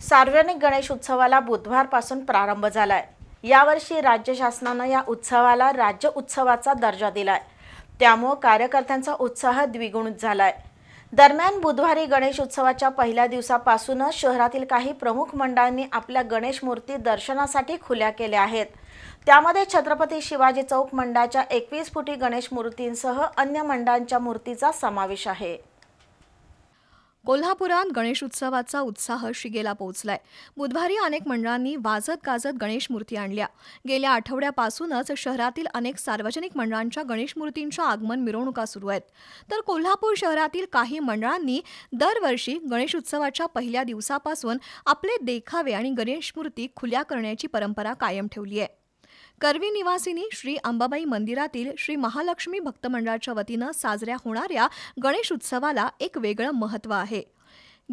सार्वजनिक गणेश उत्सवाला बुधवारपासून प्रारंभ झाला आहे यावर्षी राज्य शासनानं या उत्सवाला राज्य उत्सवाचा दर्जा दिलाय. त्यामुळं कार्यकर्त्यांचा उत्साह द्विगुणित झालाय. दरम्यान बुधवारी गणेश उत्सवाच्या पहिल्या दिवसापासूनच शहरातील काही प्रमुख मंडळांनी आपल्या गणेश मूर्ती दर्शनासाठी खुल्या केल्या आहेत. त्यामध्ये छत्रपती शिवाजी चौक मंडळाच्या एकवीस फुटी गणेश मूर्तींसह अन्य मंडळांच्या मूर्तीचा समावेश आहे. कोल्हापुरात गणेश उत्सवाचा उत्साह शिगेला पोहोचलाय. बुधवारी अनेक मंडळांनी वाजत गाजत गणेश मूर्ती आणल्या. गेल्या आठवड्यापासूनच शहरातील अनेक सार्वजनिक मंडळांच्या गणेश मूर्तींच्या आगमन मिरवणुका सुरू आहेत. तर कोल्हापूर शहरातील काही मंडळांनी दरवर्षी गणेश उत्सवाच्या पहिल्या दिवसापासून आपले देखावे आणि गणेश मूर्ती खुल्या करण्याची परंपरा कायम ठेवली आहे. करवी निवासिनी श्री अंबाबाई मंदिरातील श्री महालक्ष्मी भक्त मंडळाच्या वतीनं साजऱ्या होणाऱ्या गणेश उत्सवाला एक वेगळं महत्त्व आहे.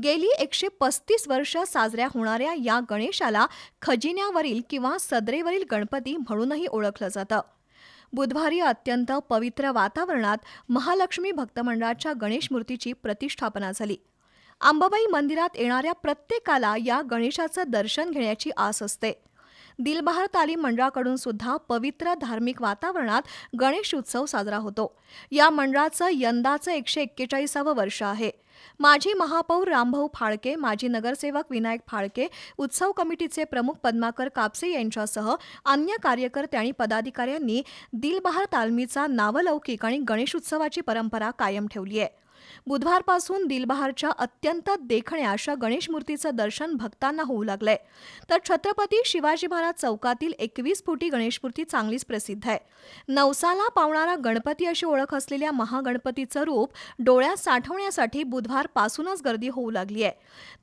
गेली एकशे पस्तीस वर्ष साजऱ्या होणाऱ्या या गणेशाला खजिन्यावरील किंवा सदरेवरील गणपती म्हणूनही ओळखलं जातं. बुधवारी अत्यंत पवित्र वातावरणात महालक्ष्मी भक्त मंडळाच्या गणेश मूर्तीची प्रतिष्ठापना झाली. अंबाबाई मंदिरात येणाऱ्या प्रत्येकाला या गणेशाचं दर्शन घेण्याची आस असते. दिलबहार तालीम मंडळाकडून सुद्धा पवित्र धार्मिक वातावरणात गणेश उत्सव साजरा होतो. या मंडळाचं यंदाचं एकशे एक्केचाळीसावं वर्ष आहे. माजी महापौर रामभाऊ फाळके माजी नगरसेवक विनायक फाळके उत्सव कमिटीचे प्रमुख पद्माकर कापसे यांच्यासह अन्य कार्यकर्ते आणि पदाधिकाऱ्यांनी दिलबहार तालमीचा नावलौकिक आणि गणेशोत्सवाची परंपरा कायम ठेवली आहे. बुधवारपासून दिलबहारच्या अत्यंत देखण्या अशा गणेश मूर्तीचं दर्शन भक्तांना होऊ लागलंय. तर छत्रपती शिवाजी महाराज चौकातील एकवीस फुटी गणेश मूर्ती चांगलीच प्रसिद्ध आहे. नवसाला पावणारा गणपती अशी ओळख असलेल्या महागणपतीचं रूप डोळ्यात साठवण्यासाठी बुधवारपासूनच गर्दी होऊ लागली आहे.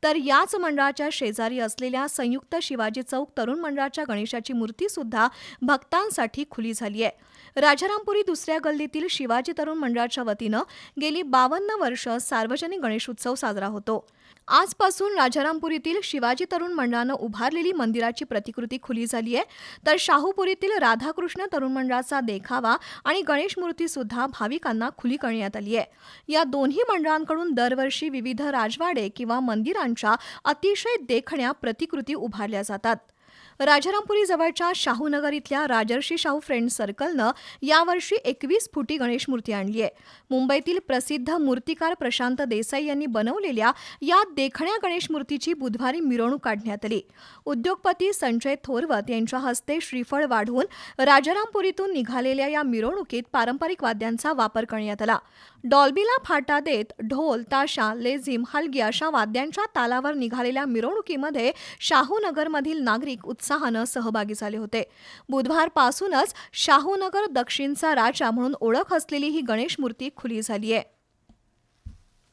तर याच मंडळाच्या शेजारी असलेल्या संयुक्त शिवाजी चौक तरुण मंडळाच्या गणेशाची मूर्ती सुद्धा भक्तांसाठी खुली झाली आहे. राजारामपुरी दुसऱ्या गल्लीतील शिवाजी तरुण मंडळाच्या वतीनं गेली बावन्न वर्ष सार्वजनिक गणेशोत्सव साजरा होतो. आजपासून राजारामपुरीतील शिवाजी तरुण मंडळानं उभारलेली मंदिराची प्रतिकृती खुली झाली आहे. तर शाहूपुरीतील राधाकृष्ण तरुण मंडळाचा देखावा आणि गणेश मूर्ती सुद्धा भाविकांना खुली करण्यात आली आहे. या दोन्ही मंडळांकडून दरवर्षी विविध राजवाडे किंवा मंदिरांच्या अतिशय देखण्या प्रतिकृती उभारल्या जातात. राजारामपुरी जवळच्या शाहूनगर इथल्या राजर्षी शाहू फ्रेंड सर्कलनं यावर्षी एकवीस फुटी गणेश मूर्ती आणली आहे. मुंबईतील प्रसिद्ध मूर्तिकार प्रशांत देसाई यांनी बनवलेल्या या देखण्या गणेश मूर्तीची बुधवारी मिरवणूक काढण्यात आली. उद्योगपती संजय थोरवत यांच्या हस्ते श्रीफळ वाढवून राजारामपुरीतून निघालेल्या या मिरवणुकीत पारंपरिक वाद्यांचा वापर करण्यात आला. डॉल्बीला फाटा देत ढोल ताशा लेझिम हलगी अशा वाद्यांच्या तालावर निघालेल्या मिरवणुकीमध्ये शाहूनगरमधील नागरिक नागरिक उत्साहानं सहभागी झाले होते. बुधवारपासूनच शाहूनगर दक्षिणचा राजा म्हणून ओळख असलेली ही गणेश मूर्ती खुली झाली आहे